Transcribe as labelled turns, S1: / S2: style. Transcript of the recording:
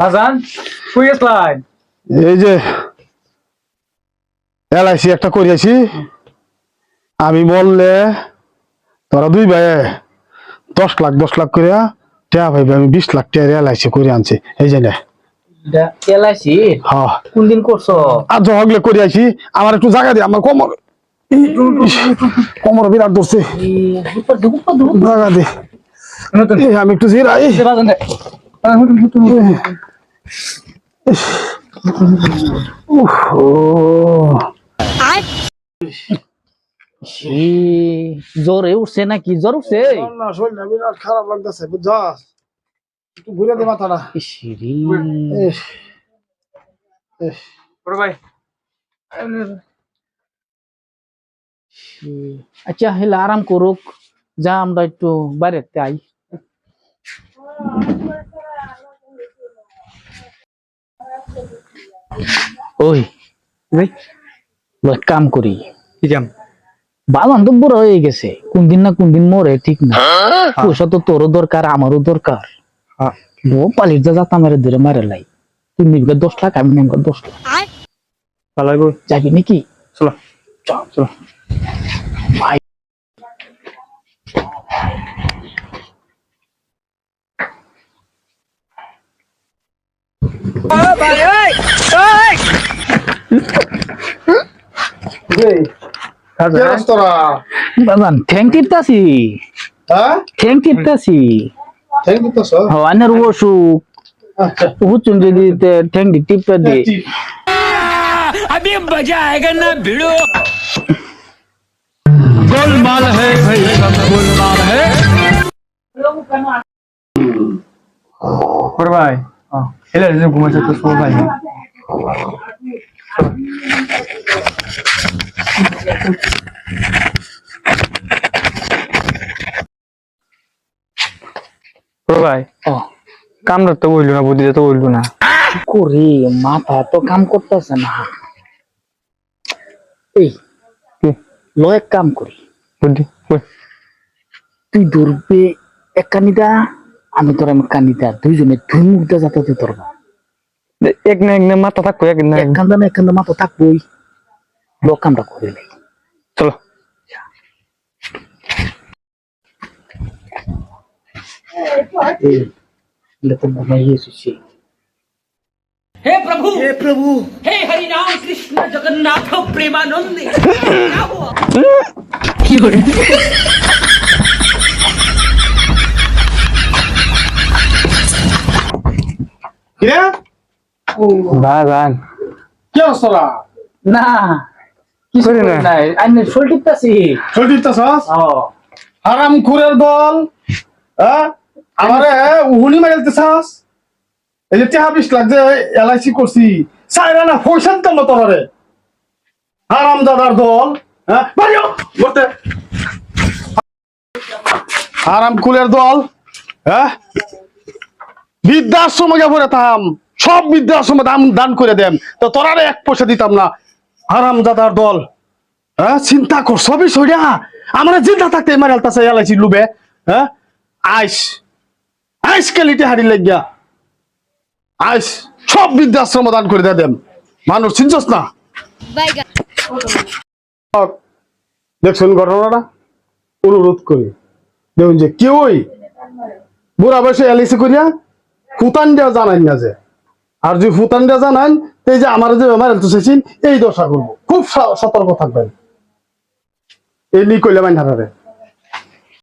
S1: হাসান কই গেছলাই
S2: এই যে এলআইসি একটা করিয়াছি। আমি বললে তোরা দুই ভাই দশ লাখ দশ লাখ করিয়া টেয়া ভাইবে আমি বিশ লাখ টাকা এলআইসি করে আনছি। এই যে
S1: এলাইছি
S2: হ্যাঁ।
S1: কোন দিন করছ?
S2: আর জহগলে করিয়াছি আমার একটু জায়গা দিয়ে আমার কোমর কোমর বিরাট ধরছে। জায়গা দে। আমি একটু জিরাই
S1: জ্বরে উঠছে নাকি? জ্বর উঠছে
S2: শরীরটা বিরাট খারাপ লাগতেছে বুঝছস? একটু ঘুরে দে মাথাটা।
S1: ভাই। আচ্ছা হেলে আরাম করুক। যা আমরা একটু বাইরে আই। ওই কাম করি।
S3: কি কাম?
S1: বাবান তো বড় হয়ে গেছে। কোন দিন না কোন দিন মরে ঠিক না? পয়সা তো তোরও দরকার আমারও দরকার।
S3: হ্যাঁ।
S1: ও পালির যা যাতা মেরে ধরে মারে লাই। তুই নিবি দশ লাখ আমি নেব দশ লাখ।
S3: ভালো হইব
S1: যাবি নাকি?
S3: চলো। চলো।
S1: ভাই।
S2: কে আছিস তোরা?
S1: বাবান ঠ্যাং টিপতাছি
S2: হ্যাঁ?
S1: ঠ্যাং টিপতাছি
S2: Thank you তো sir.
S1: আনের অসুখ
S2: আচ্ছা,
S1: হুচুন যদি ঠ্যাং টিপে দে
S2: ঠিক।
S3: বড় ভাই এলে যে ঘুমাইছে তো সব ভাই ভাই
S1: ও।
S3: কামড়া তো বলল না বুদ্ধি তো বলল না।
S1: করে মাথা তো কাম করতেছে না। এই
S3: কি?
S1: ল এক কাম করি।
S3: বুদ্ধি
S1: তুই ধরবে এক কানিটা আমি তোর আমি কানিটা দুইজনে দুই মুখটা যাতে তুই ধরবা
S3: এক না এক না মাথা থাকো এক না
S1: এক কান্দা না এক কান্দা মাথা থাকবই ল কামটা করে লাই
S3: চলো
S1: এলে তো ঘুমাই এসেছি
S4: हे प्रभु हे प्रभु हे हरि राम कृष्ण जगन्नाथ प्रेमानंद क्या हुआ
S2: কিরে?
S3: ভাই ভাই।
S2: কে
S1: না কিছু
S3: করি না।
S1: আমি শোল টিপতাছি।
S2: শরীর টিপতেছস?
S1: ও।
S2: হারাম খুরের দল? আমারে উহুনি মাইলতেছস এই যে টেহা বিশ লাখ যে এলআইসি করছি সাইরা না পয়সা দিতাম না তোরারে? হারাম দাদার দল হ্যাঁ বাড়িও বলতে হারাম কুলের দল হ্যাঁ বৃদ্ধাশ্রমে পড়ে থাম। সব বৃদ্ধাশ্রমে দান দান করে দেন। তো তোরারে এক পয়সা দিতাম না। হারাম দাদার দল হ্যাঁ চিন্তা কর সবই সইরা। আমরা চিন্তা থাকতে এমার আলতাছে এলাইছি লুবে হ্যাঁ? আইস আইস কালিতে হারি লাগিয়া। আইস সব বৃদ্ধাশ্রম দান করে দিয়ে দেন। মানুষ চিনছস না? দেখছেন ঘটনাটা? অনুরোধ করি। দেখুন যে কেউই বুড়া বয়সে এলআইসি করিয়া ফুতান দেওয়া জানাই না যে। আর যদি ফুতান দেওয়া জানান এই যে আমার যে বেমার হেলতে চাইছেন এই দশা করব। খুব সতর্ক থাকবেন। এই নি কইলে মাইন হারারে।